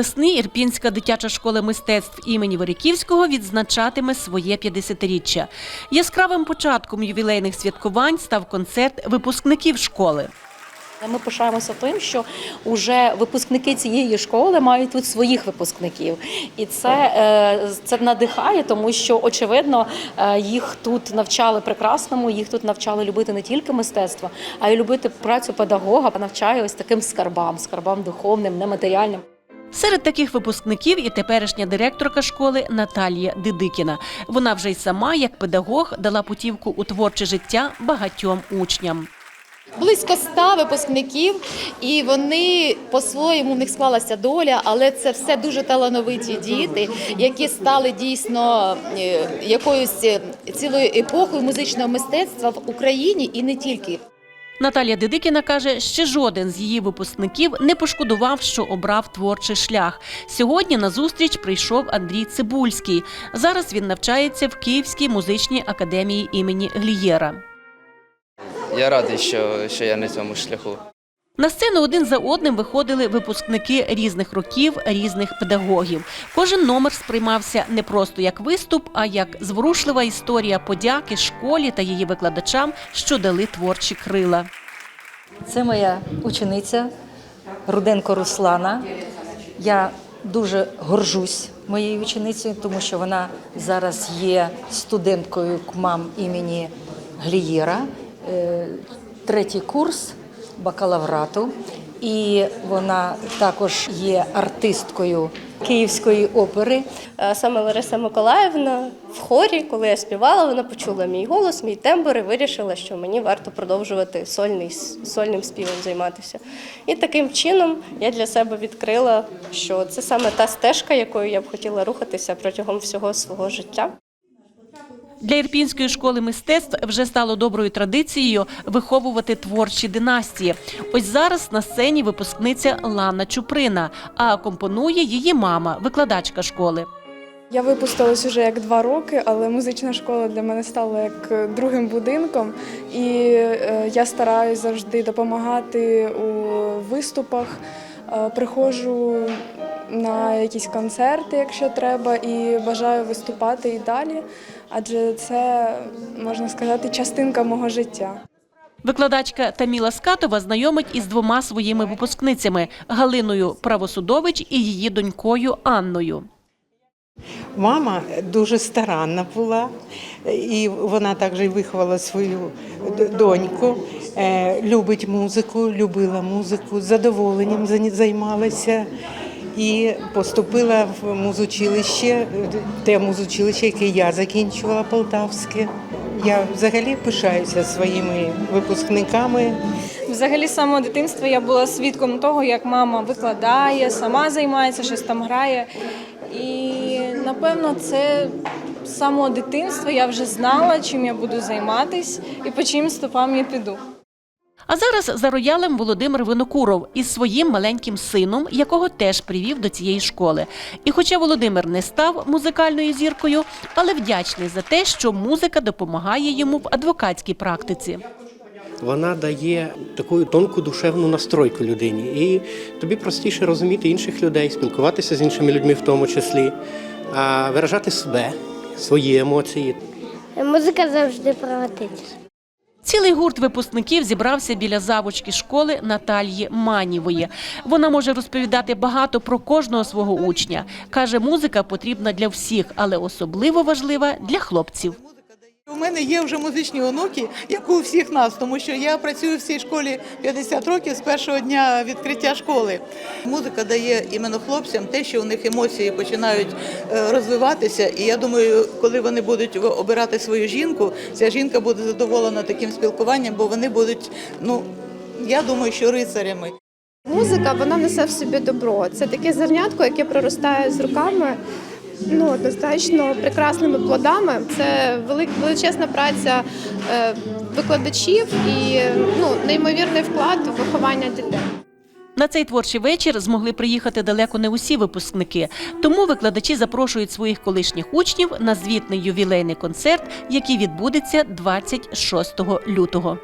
Весни Ірпінська дитяча школа мистецтв імені Воріківського відзначатиме своє 50-річчя. Яскравим початком ювілейних святкувань став концерт випускників школи. Ми пишаємося тим, що вже випускники цієї школи мають тут своїх випускників, і це, е, це надихає, тому що очевидно е, їх тут навчали прекрасному, їх тут навчали любити не тільки мистецтво, а й любити працю педагога, навчає ось таким скарбам, скарбам духовним, нематеріальним. Серед таких випускників і теперішня директорка школи Наталія Дидикіна. Вона вже й сама, як педагог, дала путівку у творче життя багатьом учням. Близько ста випускників, і вони по-своєму в них склалася доля, але це все дуже талановиті діти, які стали дійсно е, якоюсь цілою епохою музичного мистецтва в Україні і не тільки. Наталія Дидикіна каже, ще жоден з її випускників не пошкодував, що обрав творчий шлях. Сьогодні на зустріч прийшов Андрій Цибульський. Зараз він навчається в Київській музичній академії імені Глієра. Я радий, що, що я на цьому шляху. На сцену один за одним виходили випускники різних років, різних педагогів. Кожен номер сприймався не просто як виступ, а як зворушлива історія подяки школі та її викладачам, що дали творчі крила. Це моя учениця Руденко Руслана. Я дуже горжусь моєю ученицею, тому що вона зараз є студенткою КМАМ імені Глієра, е, третій курс бакалаврату. І вона також є артисткою Київської опери. Саме Лариса Миколаївна в хорі, коли я співала, вона почула мій голос, мій тембр і вирішила, що мені варто продовжувати сольний, сольним співом займатися. І таким чином я для себе відкрила, що це саме та стежка, якою я б хотіла рухатися протягом всього свого життя. Для Ірпінської школи мистецтв вже стало доброю традицією виховувати творчі династії. Ось зараз на сцені випускниця Лана Чуприна, а компонує її мама, викладачка школи. Я випустилась уже як два роки, але музична школа для мене стала як е, другим будинком, і е, я стараюсь завжди допомагати у виступах. Е, Приходжу на якісь концерти, якщо треба, і бажаю виступати і далі, адже це можна сказати частинка мого життя. Викладачка Таміла Скатова знайомить із двома своїми випускницями Галиною Правосудович і її донькою Анною. Мама дуже старанна була, і вона також виховала свою доньку. Е, Любить музику, любила музику, з задоволенням займалася і поступила в музучилище, е, те музучилище, яке я закінчувала Полтавське. Я взагалі пишаюся своїми випускниками. Взагалі, з самого дитинства я була свідком того, як мама викладає, сама займається, щось там грає. І напевно, це з самого дитинства я вже знала, чим я буду займатись і по чим стопам я піду. А зараз за роялем Володимир Винокуров із своїм маленьким сином, якого теж привів до цієї школи. І хоча Володимир не став музикальною зіркою, але вдячний за те, що музика допомагає йому в адвокатській практиці. Вона дає таку тонку душевну настройку людині, і тобі простіше розуміти інших людей, спілкуватися з іншими людьми в тому числі, а виражати себе, свої емоції. Музика завжди пригодиться. Цілий гурт випускників зібрався біля завучки школи Наталії Манівої. Вона може розповідати багато про кожного свого учня. Каже, музика потрібна для всіх, але особливо важлива для хлопців. У мене є вже музичні онуки, як у всіх нас, тому що я працюю в цій школі 50 років з першого дня відкриття школи. Музика дає іменно хлопцям те, що у них емоції починають е, розвиватися. І я думаю, коли вони будуть обирати свою жінку, ця жінка буде задоволена таким спілкуванням, бо вони будуть, ну я думаю, що рицарями. Музика вона несе в собі добро. Це таке зернятко, яке проростає з руками. Ну, достатньо прекрасними плодами. Це величезна праця е, викладачів і ну, неймовірний вклад у виховання дітей. На цей творчий вечір змогли приїхати далеко не усі випускники. Тому викладачі запрошують своїх колишніх учнів на звітний ювілейний концерт, який відбудеться 26 лютого.